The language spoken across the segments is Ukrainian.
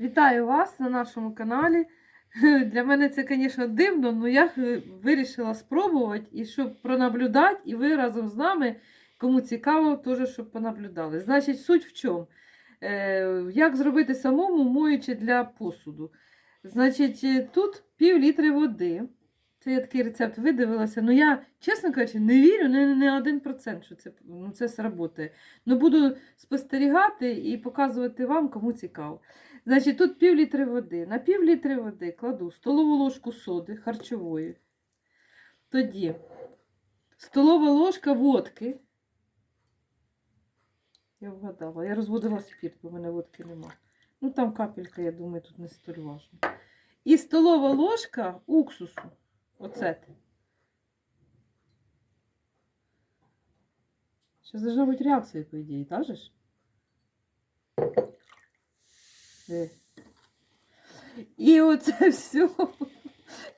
Вітаю вас на нашому каналі. Для мене це, звісно, дивно, але я е, вирішила спробувати і щоб пронаблюдати, і ви разом з нами, кому цікаво, теж щоб понаблюдали. Значить, суть в чому? Е, як зробити самому моючи для посуду? Значить, е, тут пів літри води. Це я такий рецепт видивилася. Ну я, чесно кажучи, не вірю не на один процент, що це, ну, це сработає. Ну буду спостерігати і показувати вам, кому цікаво. Значить, тут пів літри води. На пів літри води кладу столову ложку соди харчової. Тоді столова ложка водки. Я вгадала, я розводила спірт, бо в мене водки нема. Ну там капелька, я думаю, тут не столь важно. І столова ложка уксусу. Оцет. Сейчас должна бути реакція, по ідеї, та ж? Е. І оце все.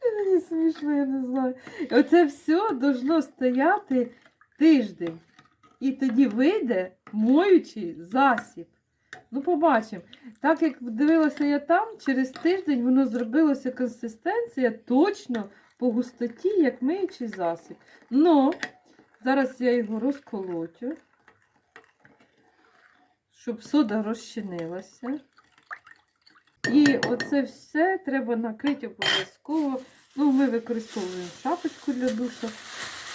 Мені смішно, я не знаю. Оце все должно стояти тиждень. І тоді вийде моючий засіб. Ну, побачимо. Так як дивилася я там, через тиждень воно зробилося консистенція точно по густоті, як миючий засіб. Но зараз я його розколотю, щоб сода розчинилася. І оце все треба накрити обов'язково. Ну, ми використовуємо шапочку для душа.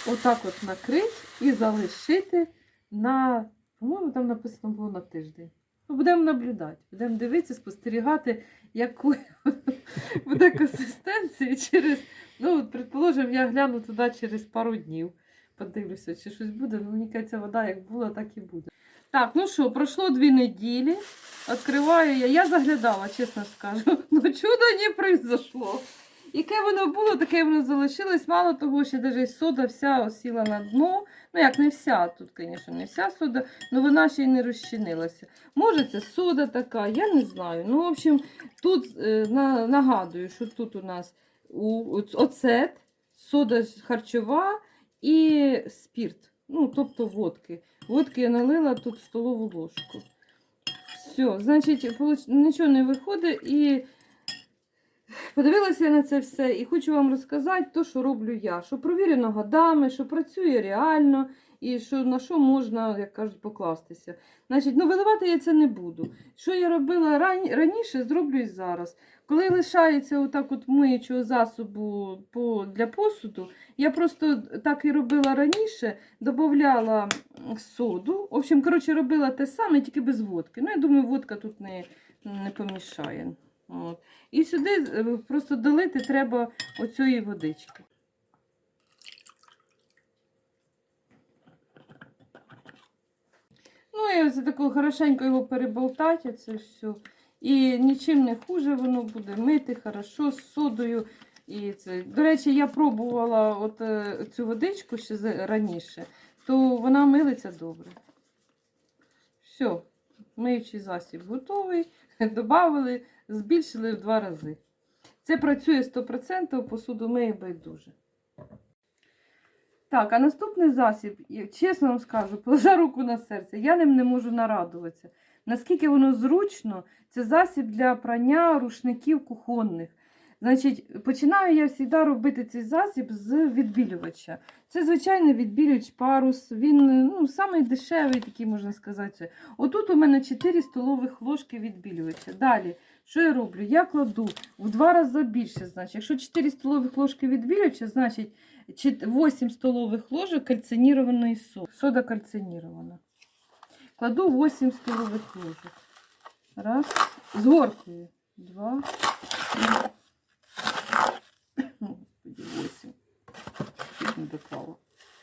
Отак от накрити і залишити на, по-моєму, там написано було на тиждень. Ну, будемо наблюдати, будемо дивитися, спостерігати, якою буде консистенція через, ну, от, предположимо, я гляну туди через пару днів. Подивлюся, чи щось буде. Ну, мені кажеться, вода як була, так і буде. Так, ну що, пройшло дві неділі. Откриваю я. Я заглядала, чесно скажу. Ну, чудо не произошло. Яке воно було, таке воно залишилось. Мало того, що навіть сода вся осіла на дно. Ну, як не вся, тут, звісно, не вся сода, але вона ще й не розчинилася. Може, це сода така, я не знаю. Ну, в общем, тут е, на, нагадую, що тут у нас у, оцет, сода харчова і спірт. Ну, тобто водки. Водки я налила тут столову ложку. Все, значить, нічого не виходить і подивилася я на це все і хочу вам розказати те, що роблю я. Що провірено годами, що працює реально і що на що можна, як кажуть, покластися. Значить, ну виливати я це не буду. Що я робила ран... раніше, зроблю і зараз. Коли лишається отак от миючого засобу для посуду, я просто так і робила раніше, додавала соду. В общем, коротше, робила те саме, тільки без водки. Ну, я думаю, водка тут не, не помішає. От. І сюди е, просто долити треба оцієї водички. Ну і ось таку хорошенько його переболтати, це все. І нічим не хуже воно буде мити хорошо з содою. І це. До речі, я пробувала от, е, цю водичку ще раніше, то вона милиться добре. Все, миючий засіб готовий. Добавили, збільшили в два рази. Це працює 100%, посуду миє байдуже. Так, а наступний засіб, чесно вам скажу, положа руку на серце, я ним не можу нарадуватися. Наскільки воно зручно, це засіб для прання рушників кухонних. Значить, починаю я завжди робити цей засіб з відбілювача. Це звичайний відбілювач парус, він ну, самий дешевий, такий можна сказати. Отут у мене 4 столових ложки відбілювача. Далі, що я роблю? Я кладу в два рази більше. Значить, якщо 4 столових ложки відбілювача, значить 8 столових ложок кальцинірованої соди. Сода кальцинірована. Кладу 8 столових ложок. Раз. З горкою. Два. три. Господи, 8. Чуть не доклала.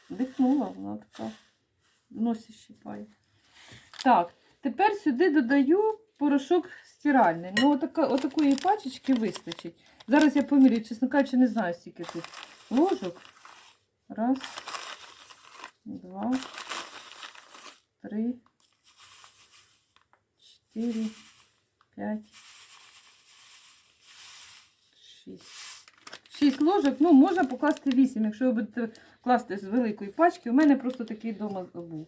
Дихнула, вона така в носі щипає. Так, тепер сюди додаю порошок стиральний. Ну, отака, отакої пачечки вистачить. Зараз я поміряю, чесно кажучи, не знаю, скільки тут ложок. Раз, два, три, чотири, п'ять, шість. Шість ложок, ну, можна покласти вісім, якщо ви будете класти з великої пачки. У мене просто такий вдома був.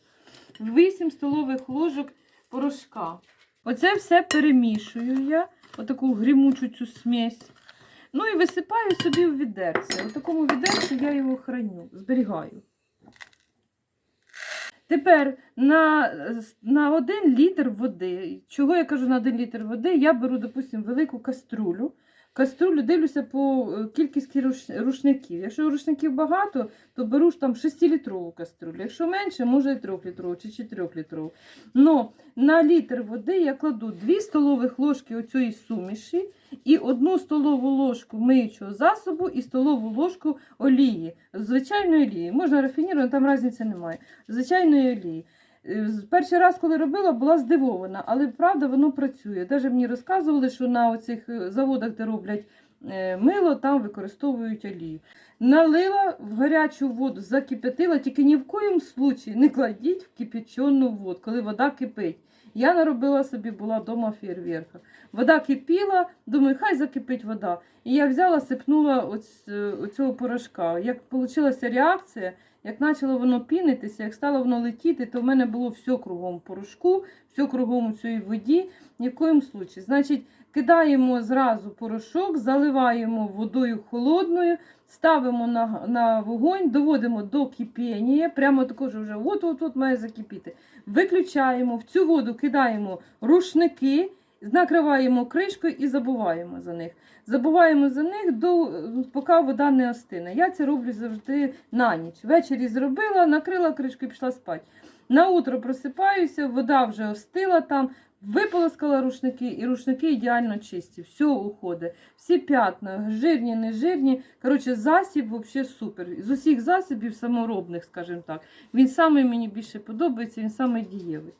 8 столових ложок порошка. Оце все перемішую я отаку грімучу цю смесь. Ну і висипаю собі в відерце. У такому відерці я його храню, зберігаю. Тепер на, на 1 літр води, чого я кажу на 1 літр води, я беру, допустимо, велику каструлю. Каструлю дивлюся по е, кількості рушників. Якщо рушників багато, то беру ж там 6-літрову каструлю. Якщо менше, може і 3-літрову чи 4-літрову. Но на літр води я кладу 2 столових ложки оцієї суміші і 1 столову ложку миючого засобу і столову ложку олії. Звичайної олії. Можна рафінірувати, там різниці немає. Звичайної олії. Перший раз, коли робила, була здивована, але правда воно працює. Навіть мені розказували, що на оцих е, заводах, де роблять е, мило, там використовують олію. Налила в гарячу воду, закип'ятила, тільки ні в коїм случаї не кладіть в кипячену воду, коли вода кипить. Я наробила собі, була вдома фейерверка. Вода кипіла, думаю, хай закипить вода. І я взяла, сипнула оць, е, оцього порошка. Як вийшла реакція, як почало воно пінитися, як стало воно летіти, то в мене було все кругом порошку, все кругом у цій воді. Ні в коїм случаї. Значить, кидаємо зразу порошок, заливаємо водою холодною, ставимо на, на вогонь, доводимо до кипіння, прямо також вже от-от-от має закипіти. Виключаємо, в цю воду кидаємо рушники, накриваємо кришкою і забуваємо за них. Забуваємо за них, до, поки вода не остине. Я це роблю завжди на ніч. Ввечері зробила, накрила кришку і пішла спати. На утро просипаюся, вода вже остила там, виполоскала рушники, і рушники ідеально чисті. Все уходить. Всі п'ятна, жирні, не жирні. Коротше, засіб взагалі супер. З усіх засобів саморобних, скажімо так. Він саме мені більше подобається, він саме дієвий.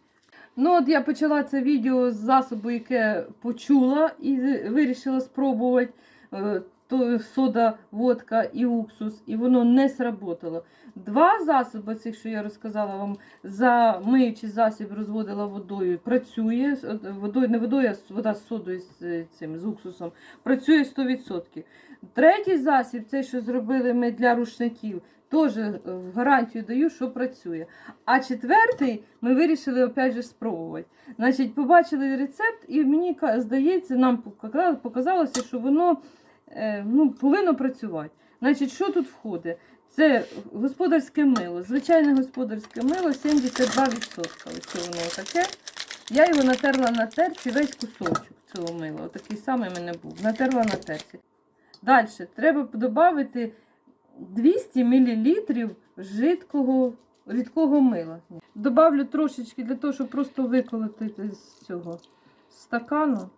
Ну, от я почала це відео з засобу, яке почула і вирішила спробувати. Е, То сода, водка і уксус, і воно не сработало. Два засоби, цих, що я розказала вам, за миючий засіб розводила водою, працює от водою, не водою, а вода з содою з е, цим з уксусом, працює 100%. Третій засіб, цей, що зробили ми для рушників, теж е, гарантію даю, що працює. А четвертий ми вирішили опять же спробувати. Значить, побачили рецепт, і мені здається, нам показалося, що воно е, ну, повинно працювати. Значить, що тут входить? Це господарське мило, звичайне господарське мило 72%. Ось воно таке. Я його натерла на терці весь кусочок цього мила. Отакий самий мене був. Натерла на терці. Далі треба додати 200 мл жидкого рідкого мила. Добавлю трошечки для того, щоб просто виколоти з цього стакану.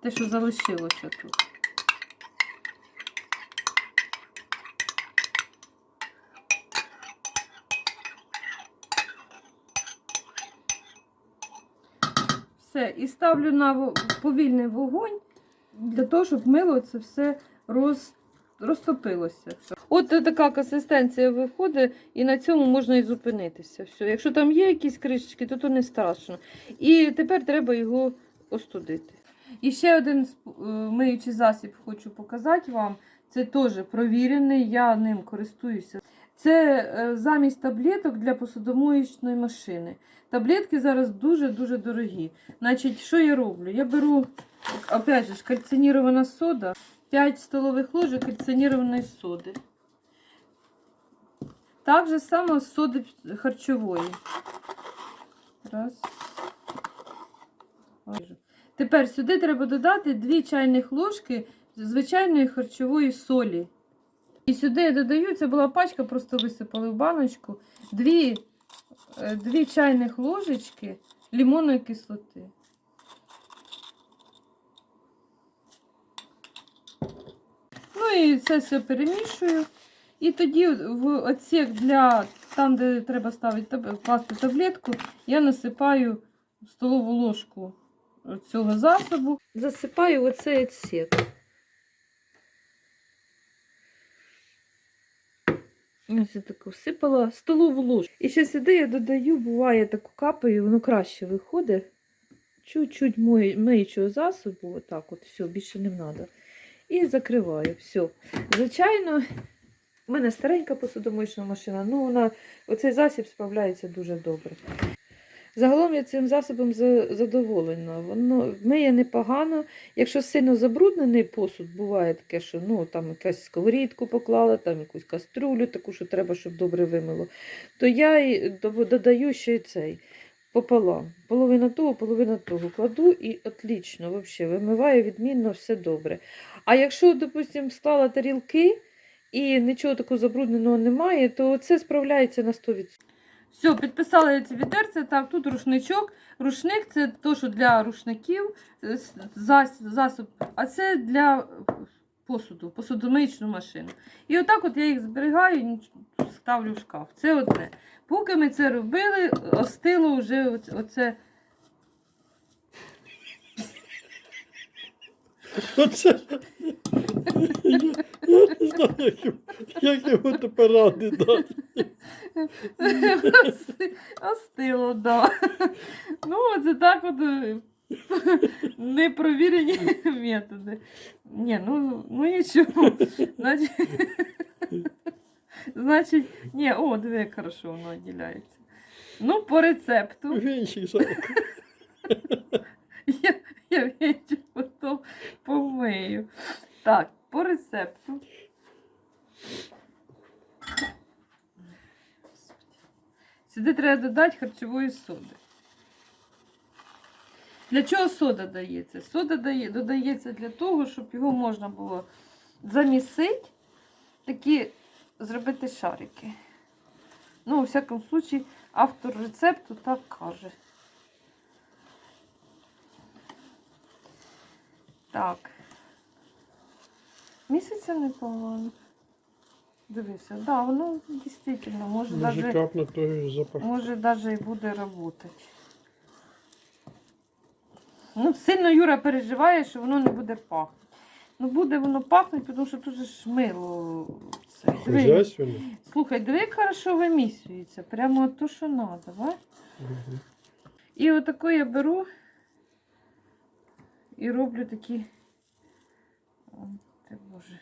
Те, що залишилося тут. Все, і ставлю на повільний вогонь для того, щоб мило це все роз, розтопилося. От така консистенція виходить, і на цьому можна і зупинитися. Все. Якщо там є якісь кришечки, то то не страшно. І тепер треба його остудити. І ще один е, миючий засіб хочу показати вам. Це теж провірений, я ним користуюся. Це е, замість таблеток для посудомоєчної машини. Таблетки зараз дуже-дуже дорогі. Значить, що я роблю? Я беру, опять же, кальцинірована сода, 5 столових ложок кальцинірованої соди. Так же само з соди харчової. Раз. Тепер сюди треба додати 2 чайних ложки звичайної харчової солі. І сюди я додаю, це була пачка, просто висипали в баночку. 2, 2 чайних ложечки лимонної кислоти. Ну і це все перемішую. І тоді в отсек для там, де треба ставити класти таблетку, я насипаю столову ложку цього засобу. Засипаю оцей отсек. Ось я так всипала столову ложку. І ще сюди я додаю, буває таку капаю, воно краще виходить. Чуть-чуть миючого засобу, отак от, все, більше не треба. І закриваю. Все. Звичайно, в мене старенька посудомоєчна машина, ну вона, оцей засіб справляється дуже добре. Загалом я цим засобом задоволена. Воно миє непогано. Якщо сильно забруднений посуд, буває таке, що ну, там якась сковорідку поклала, там якусь каструлю, таку, що треба, щоб добре вимило, то я додаю ще й цей пополам. Половина того, половина того кладу і отлично, вообще, вимиваю відмінно, все добре. А якщо, допустимо, склала тарілки і нічого такого забрудненого немає, то це справляється на 100%. Все, підписала я ці відерці. Так, тут рушничок. Рушник це то, що для рушників, е, с- зас- засоб, а це для посуду, посудомиючну машину. І отак от я їх зберігаю, ніч- ставлю в шкаф. Це одне. Поки ми це робили, остило вже оце. оце. Як, його- тепер ради дати. Остило, да. Ну, це так от е, непровірені методи. Ні, ну, ну нічого. Значить, значить, ні, о, диви, як хорошо воно відділяється. Ну, по рецепту. Вінчик жалко. Я, я вечір потім помию. Так, рецепту. Сюди треба додати харчової соди. Для чого сода дається? Сода дає, додається для того, щоб його можна було замісити, такі зробити шарики. Ну, у всякому случаї, автор рецепту так каже. Так. Місяця непогано. Дивися, да, воно дійсно може навіть капне той запах. може даже і буде працювати. Ну, сильно Юра переживає, що воно не буде пахнути. Ну, буде воно пахнути, тому що тут же ж мило. Це. Диви, Слухай, диви, як хорошо вимісюється. Прямо то, що треба. Мгм. І отаку я беру і роблю такі. Ти боже.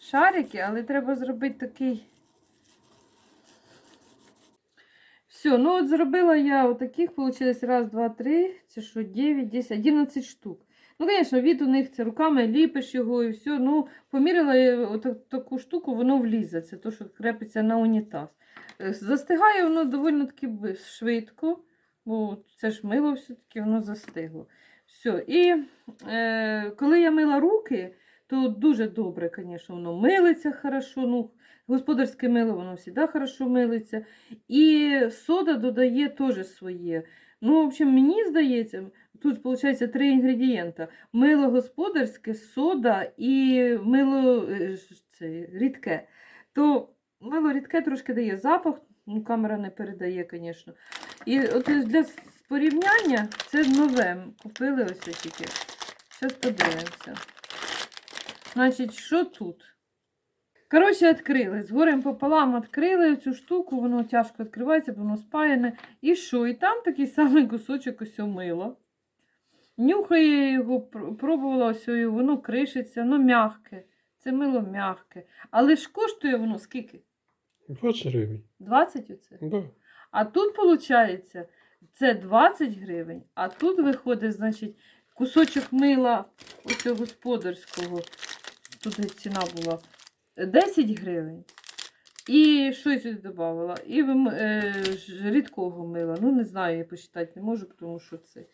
Шарики, але треба зробити такий. Все, ну от зробила я отаких, вийшло раз, два, три, це що, 9, 10, 11 штук. Ну, звісно, від у них це руками ліпиш його і все. Ну, поміряла отак- таку штуку, воно влізе. Це то, що крепиться на унітаз. Е, Застигає воно доволі таки швидко, бо це ж мило все-таки, воно застигло. Все. І е, коли я мила руки, то дуже добре, звісно, воно милиться хорошо. Ну, господарське мило, воно завжди хорошо милиться. І сода додає теж своє. Ну, в общем, мені здається, тут виходить три інгредієнта: мило господарське, сода і мило е, це, рідке. То мило рідке трошки дає запах, ну, камера не передає, звісно. І от для порівняння це нове. Купили ось тільки. Зараз подивимося. Значить, що тут? Коротше, відкрили. З горем пополам відкрили цю штуку, воно тяжко відкривається, бо воно спаяне. І що? І там такий самий кусочок ось мила. Нюхає його, пробувала ось воно кришиться, воно м'яке. Це мило м'яке. Але ж коштує воно скільки? 20 гривень. 20 оце? Да. А тут, виходить, це 20 гривень, а тут виходить, значить, кусочок мила ось господарського. Тут ціна була 10 гривень. І що я додавала? І е, рідкого мила. Ну, не знаю, я посчитати не можу, тому що це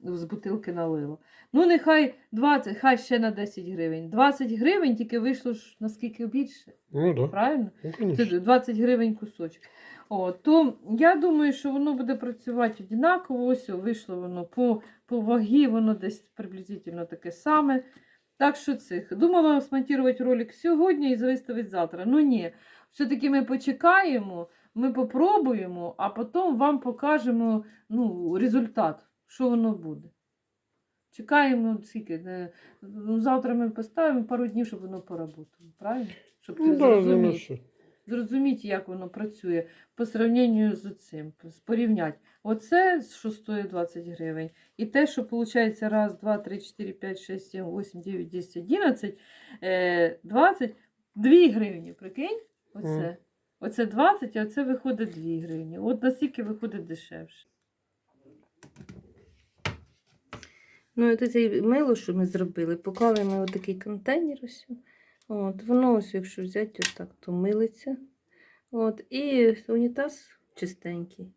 з бутилки налила. Ну, нехай 20, хай ще на 10 гривень. 20 гривень тільки вийшло ж наскільки більше. Ну да. Правильно? Ну, Це 20 гривень кусочок. О, то я думаю, що воно буде працювати однаково. Ось вийшло воно по, по вагі, воно десь приблизительно таке саме. Так що цих. Думала смонтувати ролик сьогодні і виставити завтра. Ну ні. Все-таки ми почекаємо, ми попробуємо, а потім вам покажемо ну, результат, що воно буде. Чекаємо скільки. е, Ну, завтра ми поставимо пару днів, щоб воно поработало. Правильно? Щоб ти Ну ну зрозумів зрозуміти, як воно працює по сравненню з цим, порівняти. Оце, що стоїть 20 гривень, і те, що виходить раз, два, три, чотири, п'ять, шесть, сім, вісім, дев'ять, десять, одинадцять, е, 20, 2 гривні, прикинь? Оце. Оце 20, а оце виходить 2 гривні. От настільки виходить дешевше. Ну, і це мило, що ми зробили. Поклали ми отакий контейнер ось. От, воно ось, якщо взяти отак, то милиться. От, і унітаз чистенький.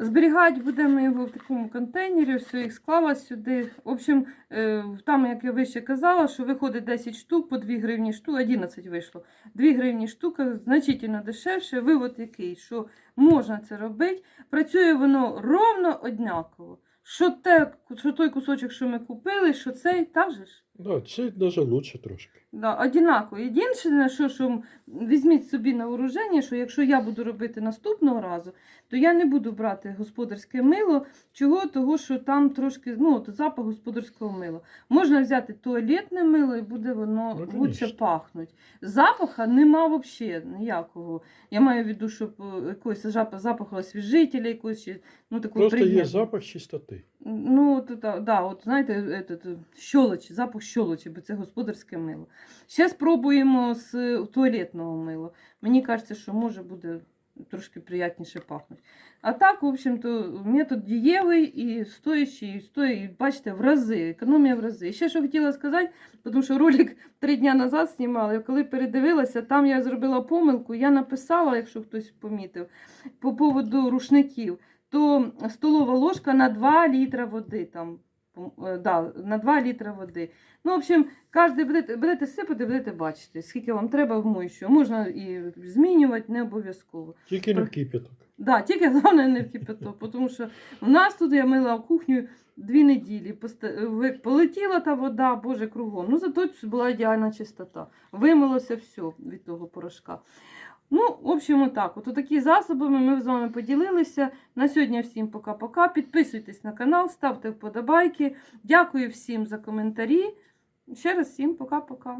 Зберігати будемо його в такому контейнері, все їх склала сюди. В общем, е, там, як я вище казала, що виходить 10 штук по 2 гривні штука, 11 вийшло. 2 гривні штука значительно дешевше. Вивод який, що можна це робити. Працює воно ровно однаково. Що, те, що той кусочок, що ми купили, що цей, так же ж? Да, це навіть лучше трошки. Да, одинаково. Єдине, що, що візьміть собі на вооруження, що якщо я буду робити наступного разу, то я не буду брати господарське мило. Чого? Того, що там трошки ну, от запах господарського мила. Можна взяти туалетне мило і буде воно Ну, лучше пахнуть. Запаха нема взагалі ніякого. Я маю в виду, щоб е, якогось запаху освіжителя, якогось ну, такого Просто є запах чистоти. Ну, от, да, да, от знаєте, этот, щолочі, запах щолочі, бо це господарське мило. Ще спробуємо з е, туалетного мила. Мені кажеться, що може буде трошки приятніше пахнути. А так, в общем-то, метод дієвий і стоящий, і стоїть, і бачите, в рази, економія в рази. І ще що хотіла сказати, тому що ролик три дня назад знімали, коли передивилася, там я зробила помилку, я написала, якщо хтось помітив, по поводу рушників то столова ложка на 2 літра води. Там, е, да, на 2 літра води. Ну, в общем, кожен будете, будете сипати, будете бачити, скільки вам треба вмоючого. Можна і змінювати, не обов'язково. Тільки не в кипяток. Да, тільки головне не в кипяток, тому що у нас тут я мила кухню дві неділі. Полетіла та вода, боже, кругом. Ну, зато була ідеальна чистота. Вимилося все від того порошка. Ну, в общем, отак. От такі засобами ми з вами поділилися. На сьогодні всім пока-пока. Підписуйтесь на канал, ставте вподобайки. Дякую всім за коментарі. Ще раз всім пока-пока.